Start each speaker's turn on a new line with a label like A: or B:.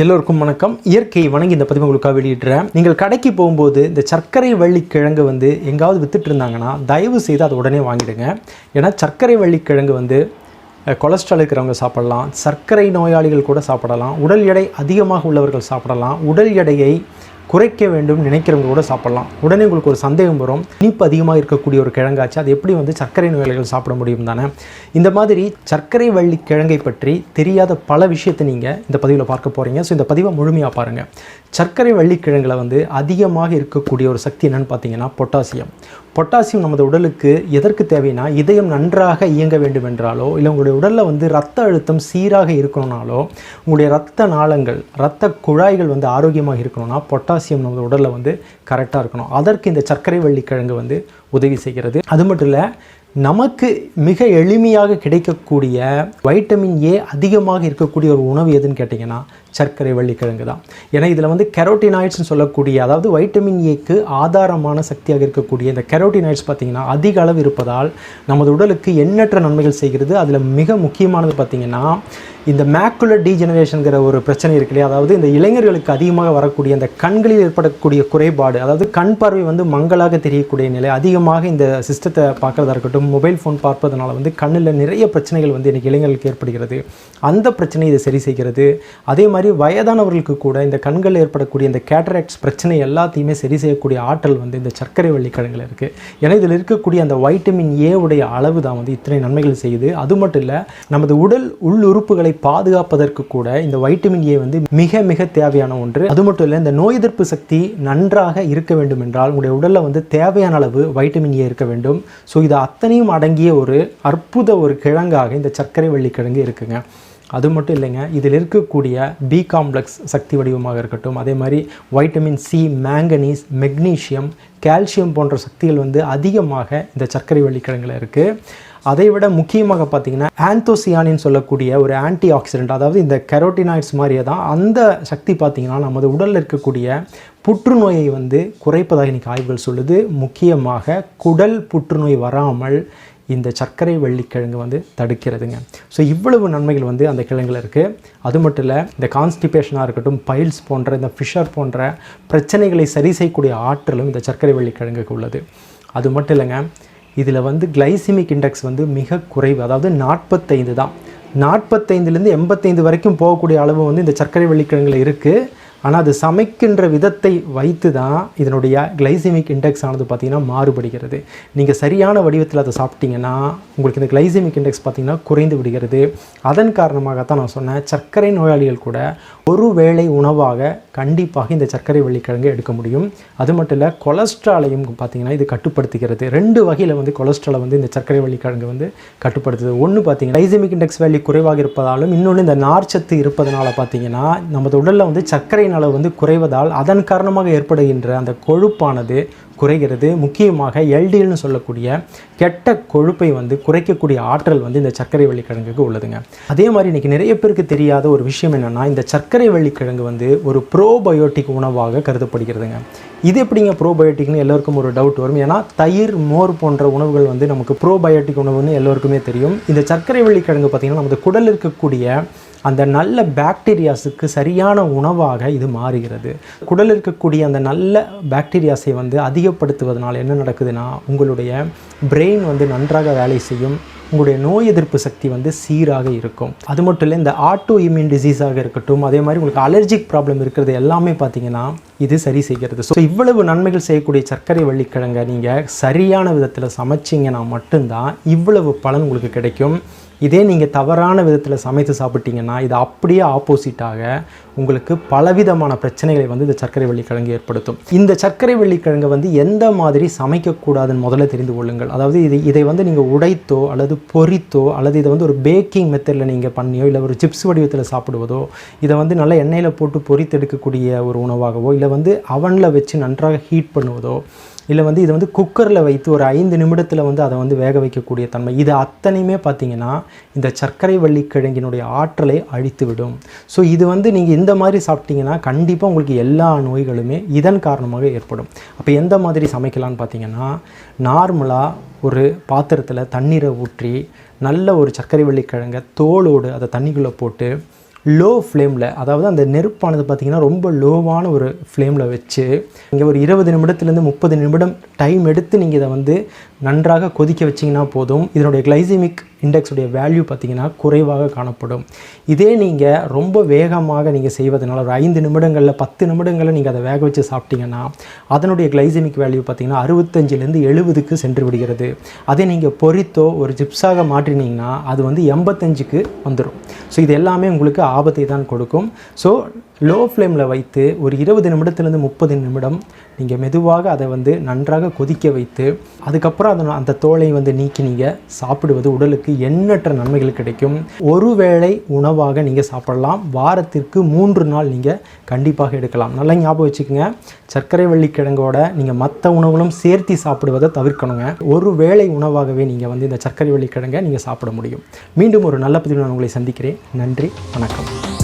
A: எல்லோருக்கும் வணக்கம். இயற்கை வணங்கி இந்த பதிவு உங்களுக்காக வெளியிடுறேன். நீங்கள் கடைக்கு போகும்போது இந்த சர்க்கரை வள்ளிக்கிழங்கு வந்து எங்காவது வித்துட்டு இருந்தாங்கன்னா தயவு செய்து அதை உடனே வாங்கிடுங்க. ஏன்னா சர்க்கரை வள்ளிக்கிழங்கு வந்து கொலஸ்ட்ரால் இருக்கிறவங்க சாப்பிடலாம். சர்க்கரை நோயாளிகள் கூட சாப்பிடலாம். உடல் எடை அதிகமாக உள்ளவர்கள் சாப்பிடலாம். உடல் எடையை குறைக்க வேண்டும் நினைக்கிறவங்க கூட சாப்பிடலாம். உடனே உங்களுக்கு ஒரு சந்தேகம் வரும். இனிப்பு அதிகமாக இருக்கக்கூடிய ஒரு கிழங்காச்சு அது எப்படி வந்து சர்க்கரை நோயாளிகள் சாப்பிட முடியும் தானே? இந்த மாதிரி சர்க்கரை வள்ளி கிழங்கை பற்றி தெரியாத பல விஷயத்தை நீங்கள் இந்த பதிவில் பார்க்க போகிறீங்க ஸோ இந்த பதிவை முழுமையாக பாருங்கள் சர்க்கரை வள்ளிக்கிழங்குல வந்து அதிகமாக இருக்கக்கூடிய ஒரு சக்தி என்னன்னு பார்த்தீங்கன்னா பொட்டாசியம். பொட்டாசியம் நமது உடலுக்கு எதற்கு தேவைன்னா இதயம் நன்றாக இயங்க வேண்டும் என்றாலோ இல்லை உங்களுடைய உடலில் வந்து ரத்த அழுத்தம் சீராக இருக்கணும்னாலோ உங்களுடைய ரத்த நாளங்கள் ரத்த குழாய்கள் வந்து ஆரோக்கியமாக இருக்கணும்னா பொட்டாசியம் நமது உடலில் வந்து கரெக்டாக இருக்கணும். அதற்கு இந்த சர்க்கரை வள்ளிக்கிழங்கு வந்து உதவி செய்கிறது. அது மட்டும் இல்லை நமக்கு மிக எளிமையாக கிடைக்கக்கூடிய வைட்டமின் ஏ அதிகமாக இருக்கக்கூடிய ஒரு உணவு எதுன்னு கேட்டிங்கன்னா சர்க்கரை வள்ளிக்கிழங்கு தான். ஏன்னா இதில் வந்து கெரோட்டினாய்ட்ஸ்னு சொல்லக்கூடிய அதாவது வைட்டமின் ஏக்கு ஆதாரமான சக்தியாக இருக்கக்கூடிய இந்த கெரோட்டினாய்ட்ஸ் பார்த்திங்கன்னா அதிக அளவு இருப்பதால் நமது உடலுக்கு எண்ணற்ற நன்மைகள் செய்கிறது. அதில் மிக முக்கியமானது பார்த்திங்கன்னா இந்த மேக்குலர் டீஜெனரேஷனுங்கிற ஒரு பிரச்சனை இருக்கு இல்லையா? அதாவது இந்த இளைஞர்களுக்கு அதிகமாக வரக்கூடிய அந்த கண்களில் ஏற்படக்கூடிய குறைபாடு அதாவது கண் பார்வை வந்து மங்கலாக தெரியக்கூடிய நிலை அதிகமாக இந்த சிஸ்டத்தை பார்க்குறதா இருக்கட்டும் மொபைல் ஃபோன் பார்ப்பதனால வந்து கண்ணில் நிறைய பிரச்சனைகள் வந்து இன்றைக்கி இளைஞர்களுக்கு ஏற்படுகிறது. அந்த பிரச்சனையை இதை சரி செய்கிறது. அதே மாதிரி வயதானவர்களுக்கு கூட இந்த கண்கள் ஏற்படக்கூடிய இந்த கேட்டராக்ட்ஸ் பிரச்சனை எல்லாத்தையுமே சரி செய்யக்கூடிய ஆற்றல் வந்து இந்த சர்க்கரை வள்ளிக்கிழங்குல இருக்குது ஏன்னா இதில் இருக்கக்கூடிய அந்த வைட்டமின் ஏ உடைய அளவு தான் வந்து இத்தனை நன்மைகள் செய்யுது. அது மட்டும் இல்லை நமது உடல் உள் உறுப்புகளை பாதுகாப்பதற்கு கூட இந்த வைட்டமின் ஏ வந்து மிக மிக தேவையான ஒன்று. அது மட்டும் இல்லை இந்த நோய் எதிர்ப்பு சக்தி நன்றாக இருக்க வேண்டும் என்றால் உங்களுடைய உடலில் வந்து தேவையான அளவு வைட்டமின் ஏ இருக்க வேண்டும். ஸோ இது அத்தனையும் அடங்கிய ஒரு அற்புத ஒரு கிழங்காக இந்த சர்க்கரை வள்ளிக்கிழங்கு இருக்குங்க. அது மட்டும் இல்லைங்க இதில் இருக்கக்கூடிய பி காம்ப்ளெக்ஸ் சக்தி வடிவமாக இருக்கட்டும் அதே மாதிரி vitamin C manganese magnesium calcium போன்ற சக்திகள் வந்து அதிகமாக இந்த சர்க்கரை வள்ளிக்கிழங்குல இருக்குது அதை விட முக்கியமாக பார்த்தீங்கன்னா ஆந்தோசியானின்னு சொல்லக்கூடிய ஒரு ஆன்டி ஆக்சிடென்ட் அதாவது இந்த கெரோட்டினாய்ட்ஸ் மாதிரியே தான் அந்த சக்தி பார்த்திங்கன்னா நமது உடலில் இருக்கக்கூடிய புற்றுநோயை வந்து குறைப்பதாக இன்றைக்கி ஆய்வுகள் சொல்லுது. முக்கியமாக குடல் புற்றுநோய் வராமல் இந்த சர்க்கரை வள்ளிக்கிழங்கு வந்து தடுக்கிறதுங்க. ஸோ இவ்வளவு நன்மைகள் வந்து அந்த கிழங்குல இருக்குது அது மட்டும் இல்லை இந்த கான்ஸ்டிபேஷனாக இருக்கட்டும் பைல்ஸ் போன்ற இந்த ஃபிஷர் போன்ற பிரச்சனைகளை சரி செய்யக்கூடிய ஆற்றலும் இந்த சர்க்கரை வள்ளிக்கிழங்குக்கு உள்ளது. அது மட்டும் இல்லைங்க இதில் வந்து கிளைசிமிக் இண்டெக்ஸ் வந்து மிக குறைவு. அதாவது நாற்பத்தைந்து தான். நாற்பத்தைந்துலேருந்து எண்பத்தைந்து வரைக்கும் போகக்கூடிய அளவு வந்து இந்த சர்க்கரை வள்ளிக்கிழங்குல இருக்குது ஆனால் அது சமைக்கின்ற விதத்தை வைத்து தான் இதனுடைய கிளைசிமிக் இண்டெக்ஸ் ஆனது பார்த்திங்கன்னா மாறுபடுகிறது. நீங்கள் சரியான வடிவத்தில் அதை சாப்பிட்டீங்கன்னா உங்களுக்கு இந்த கிளைசிமிக் இண்டெக்ஸ் பார்த்திங்கன்னா குறைந்து விடுகிறது. அதன் காரணமாகத்தான் நான் சொன்னேன் சர்க்கரை நோயாளிகள் கூட ஒரு வேளை உணவாக கண்டிப்பாக இந்த சர்க்கரை வள்ளிக்கிழங்கு எடுக்க முடியும். அது மட்டும் இல்லை கொலஸ்ட்ராலையும் பார்த்திங்கன்னா இது கட்டுப்படுத்துகிறது. ரெண்டு வகையில் வந்து கொலஸ்ட்ராலை வந்து இந்த சர்க்கரை வள்ளிக்கிழங்கு வந்து கட்டுப்படுத்துது. ஒன்று பார்த்தீங்கன்னா கிளைசிமிக் இண்டெக்ஸ் வேல்யூ குறைவாக இருப்பதாலும் இன்னொன்று இந்த நார்ச்சத்து இருப்பதனால பார்த்தீங்கன்னா நமது உடலில் வந்து சர்க்கரையின் அளவு வந்து குறைவதால் அதன் காரணமாக ஏற்படுகின்ற அந்த கொழுப்பானது குறைகிறது. முக்கியமாக எல்டிஎல்னு சொல்லக்கூடிய கெட்ட கொழுப்பை வந்து குறைக்கக்கூடிய ஆற்றல் வந்து இந்த சர்க்கரை வள்ளிக்கிழங்குக்கு உள்ளதுங்க. அதே மாதிரி இன்றைக்கி நிறைய பேருக்கு தெரியாத ஒரு விஷயம் என்னென்னா இந்த சர்க்கரை வள்ளிக்கிழங்கு வந்து ஒரு ப்ரோபயோட்டிக் உணவாக கருதப்படுகிறதுங்க. இது எப்படிங்க ப்ரோபயோட்டிக்னு எல்லோருக்கும் ஒரு டவுட் வரும்? ஏன்னா தயிர் மோர் போன்ற உணவுகள் வந்து நமக்கு ப்ரோபயோட்டிக் உணவுன்னு எல்லோருக்குமே தெரியும். இந்த சர்க்கரை வள்ளிக்கிழங்கு பார்த்திங்கன்னா நமது குடல் இருக்கக்கூடிய அந்த நல்ல பாக்டீரியாஸுக்கு சரியான உணவாக இது மாறுகிறது. குடலில் இருக்கக்கூடிய அந்த நல்ல பாக்டீரியாஸை வந்து அதிகப்படுத்துவதனால் என்ன நடக்குதுன்னா உங்களுடைய பிரெயின் வந்து நன்றாக வேலை செய்யும். உங்களுடைய நோய் எதிர்ப்பு சக்தி வந்து சீராக இருக்கும். அது மட்டும் இல்லை இந்த ஆட்டோ இம்யூன் டிசீஸாக இருக்கட்டும் அதே மாதிரி உங்களுக்கு அலர்ஜிக் ப்ராப்ளம் இருக்கிறது எல்லாமே பார்த்தீங்கன்னா இது சரி செய்கிறது. ஸோ இவ்வளவு நன்மைகள் செய்யக்கூடிய சர்க்கரை வள்ளிக்கிழங்கை நீங்கள் சரியான விதத்தில் சமைச்சிங்கன்னா மட்டும்தான் இவ்வளவு பலன் உங்களுக்கு கிடைக்கும். இதே நீங்கள் தவறான விதத்தில் சமைத்து சாப்பிட்டீங்கன்னா இது அப்படியே ஆப்போசிட்டாக உங்களுக்கு பலவிதமான பிரச்சனைகளை வந்து இந்த சர்க்கரை வள்ளிக்கிழங்கு ஏற்படுத்தும். இந்த சர்க்கரை வள்ளிக்கிழங்கை வந்து எந்த மாதிரி சமைக்கக்கூடாதுன்னு முதல்ல தெரிந்து கொள்ளுங்கள். அதாவது இது இதை வந்து நீங்கள் உடைத்தோ அல்லது பொறித்தோ அல்லது இதை வந்து ஒரு பேக்கிங் மெத்தடில் நீங்கள் பண்ணியோ இல்லை ஒரு சிப்ஸ் வடிவத்தில் சாப்பிடுவதோ இதை வந்து நல்ல எண்ணெயில் போட்டு பொறித்தெடுக்கக்கூடிய ஒரு உணவாகவோ இல்லை வந்து அவனில் வச்சு நன்றாக ஹீட் பண்ணுவதோ இல்லை வந்து இதை வந்து குக்கரில் வைத்து ஒரு ஐந்து நிமிடத்தில் வந்து அதை வந்து வேக வைக்கக்கூடிய தன்மை இது அத்தனையுமே பார்த்தீங்கன்னா இந்த சர்க்கரை வள்ளிக்கிழங்கினுடைய ஆற்றலை அழித்து விடும் ஸோ இது வந்து நீங்கள் இந்த மாதிரி சாப்பிட்டீங்கன்னா கண்டிப்பாக உங்களுக்கு எல்லா நோய்களுமே இதன் காரணமாக ஏற்படும். அப்போ எந்த மாதிரி சமைக்கலாம்னு பார்த்தீங்கன்னா நார்மலாக ஒரு பாத்திரத்தில் தண்ணீரை ஊற்றி நல்ல ஒரு சர்க்கரை வள்ளிக்கிழங்கை தோலோடு அதை தண்ணிக்குள்ளே போட்டு லோ ஃப்ளேமில் அதாவது அந்த நெருப்பானது பார்த்திங்கன்னா ரொம்ப லோவான ஒரு ஃப்ளேமில் வச்சு நீங்கள் ஒரு இருபது நிமிடத்துலேருந்து முப்பது நிமிடம் டைம் எடுத்து நீங்கள் இதை வந்து நன்றாக கொதிக்க வச்சிங்கன்னா போதும். இதனுடைய கிளைசிமிக் இண்டெக்ஸுடைய வேல்யூ பார்த்திங்கன்னா குறைவாக காணப்படும். இதே நீங்கள் ரொம்ப வேகமாக நீங்கள் செய்வதனால ஒரு ஐந்து நிமிடங்களில் பத்து நிமிடங்களில் நீங்கள் அதை வேக வச்சு சாப்பிட்டீங்கன்னா அதனுடைய கிளைசிமிக் வேல்யூ பார்த்திங்கன்னா அறுபத்தஞ்சிலேருந்து எழுபதுக்கு சென்று விடுகிறது. அதே நீங்கள் பொரித்தோ ஒரு ஜிப்ஸாக மாற்றினீங்கன்னா அது வந்து எண்பத்தஞ்சுக்கு வந்துடும் ஸோ இது எல்லாமே உங்களுக்கு ஆபத்தை தான் கொடுக்கும். ஸோ லோ ஃப்ளேமில் வைத்து ஒரு இருபது நிமிடத்துலேருந்து முப்பது நிமிடம் நீங்கள் மெதுவாக அதை வந்து நன்றாக கொதிக்க வைத்து அதுக்கப்புறம் அதை அந்த தோலை வந்து நீக்கி நீங்கள் சாப்பிடுவது உடலுக்கு எண்ணற்ற நன்மைகள் கிடைக்கும். ஒருவேளை உணவாக நீங்கள் சாப்பிடலாம். வாரத்திற்கு மூன்று நாள் நீங்கள் கண்டிப்பாக எடுக்கலாம். நல்லா ஞாபகம் வச்சுக்கோங்க. சர்க்கரை வள்ளிக்கிழங்கோட நீங்கள் மற்ற உணவுகளும் சேர்த்து சாப்பிடுவதை தவிர்க்கணுங்க. ஒரு வேளை உணவாகவே நீங்கள் வந்து இந்த சர்க்கரை வள்ளிக்கிழங்கை நீங்கள் சாப்பிட முடியும். மீண்டும் ஒரு நல்ல பதிவு நான் உங்களை சந்திக்கிறேன். நன்றி. வணக்கம்.